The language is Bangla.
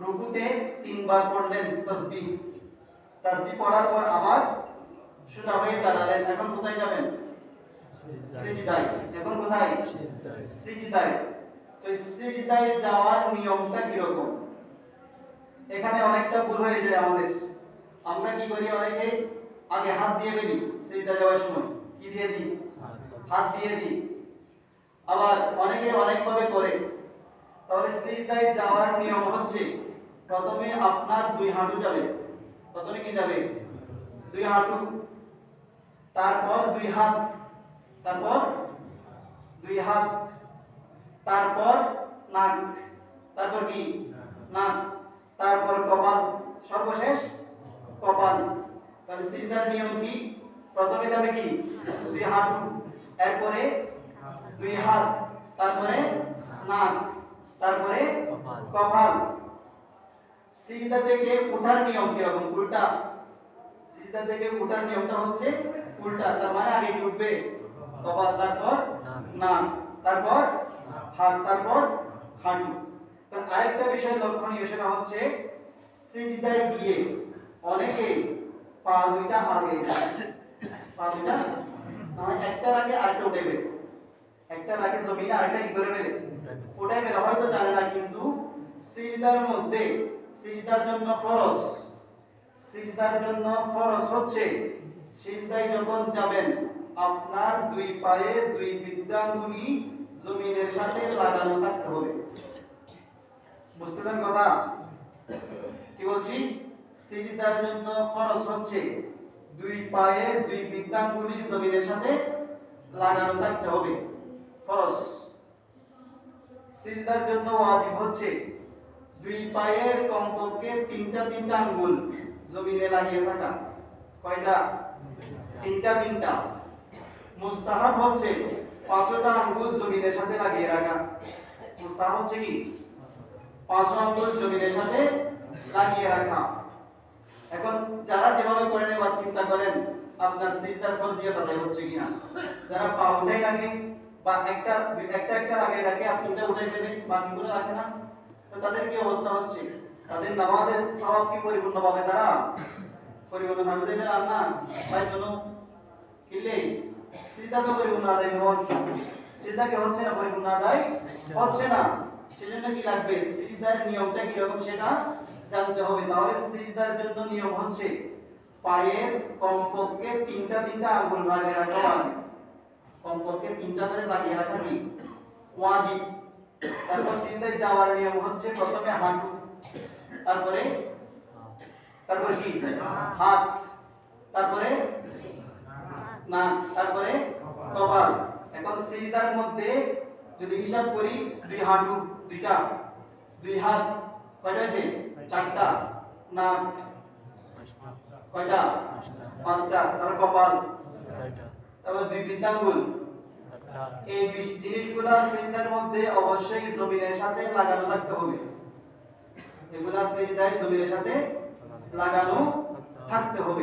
রুকুতে তিনবার পড়লেন তাসবিহ তাসবিহ পড়ার পর আবার সোজা হয়ে দাঁড়ালেন। এখন কোথায় যাবেন? সিজদায় এখন কোথায়? সিজদায় তো সিজদায় যাওয়ার নিয়মটা কীরকম? এখানে অনেকটা ভুল হয়ে যায় আমাদের। আমরা কি করি অনেকে? আগে হাত দিয়ে ফেলি সিজদা যাওয়ার সময়। কি দিয়ে দিই? হাত দিয়ে দিই। আবার অনেকে অনেকভাবে করে। তাহলে সিজদায় যাওয়ার নিয়ম হচ্ছে প্রথমে আপনার দুই হাঁটু যাবে। প্রথমে কি যাবে? দুই হাঁটু। তারপর দুই হাত। তারপর দুই হাত। তারপর নাক। তারপর কি? নাক। তারপর কপাল। সর্বশেষ কপাল। তাহলে সিজদার নিয়ম কি? প্রথমে যাবে কি? দুই হাঁটু। এরপরে দুই হাত। তারপরে নাক। তারপরে কপাল। সিজদা থেকে ওঠার নিয়ম কীরকম? উল্টা। সিজদা থেকে ওঠার নিয়মটা হচ্ছে উল্টা। তার মানে আগে কি উঠবে? কপাল, তারপর। নাক। তারপর হাত, তারপর হাঁটু। তো আরেকটা বিষয় লক্ষণীয়, সেটা হচ্ছে সিজদায় গিয়ে অনেকে পা দুইটা আগে পা দুইটা? না একটা আগে আরেকটা উঠে বের একটা আগে জমিনে আরেকটা কি করে বের ওটাই বের হয়তো জানে না, কিন্তু সিজদার মধ্যে সিজদার জন্য ফরজ সিজদার জন্য ফরজ হচ্ছে সিজদায় যখন যাবেন, আপনার দুই পায়ে দুই বিদ্যাঙ্গুলি জমিনের সাথে লাগানো থাকতে হবে। বুঝতে পারেন কথা? কি বলছি? সিজদার জন্য ফরজ হচ্ছে দুই পায়ে দুই বিদ্যাঙ্গুলি জমিনের সাথে লাগানো থাকতে হবে। ফরজ সিজদার জন্য ওয়াজিব হচ্ছে দুই পায়ের কমপক্ষে তিনটা তিনটা আঙ্গুল জমিনে লাগিয়ে থাকা। কয়টা? তিনটা তিনটা। মুস্তাহাব হচ্ছে পাঁচটা আঙ্গুল জমিনের সাথে লাগিয়ে রাখা। মুস্তাহাব হচ্ছে কি? পাঁচ আঙ্গুল জমিনের সাথে লাগিয়ে রাখা। এখন যারা যেভাবে করেন এবার চিন্তা করেন, আপনার সিজদার ফরজিয়ত আদায় হচ্ছে কিনা? যারা পা উঠাই রাখে বা একটা একটা একটা লাগিয়ে রাখে, আর তিনটা উঠাই ফেলে, বাকিগুলো রাখে না? তাদের কি অবস্থা হচ্ছে? তাদের নামাজের সওয়াব কি পরিপূর্ণ পাবে তারা পরিপূর্ণ ভাবে দেবে না না তাই কিলে তো পরিপূর্ণ আদায় কি হচ্ছে না পরিপূর্ণ আদায় হচ্ছে না? সেজন্য কি লাগবে? সিজদার নিয়মটা কি রকম সেটা জানতে হবে। তাহলে সিজদার জন্য নিয়ম হচ্ছে পায়ের কমপক্ষে তিনটা তিনটা আঙ্গুল লাগিয়ে রাখা কমপক্ষে তিনটা করে লাগিয়ে রাখা কি ওয়াজিব। তারপর সিজদায় যাওয়ার নিয়ম হচ্ছে প্রথমে হাঁটু, তারপরে তারপরে কি? হাত, তারপরে না তারপরে কপাল। এখন সিজদার মধ্যে যদি হিসাব করি, দুই হাঁটু দুইটা, দুই হাত কয়টা আছে চারটা। না কয়টা? পাঁচটা। তারপর কপাল। তারপর দুই বৃদ্ধাঙ্গুল এই জিনিসগুলা সিজদার মধ্যে অবশ্যই জমিনের সাথে লাগানো থাকতে হবে। এগুলা সিজদায় জমিনের সাথে লাগানো থাকতে হবে।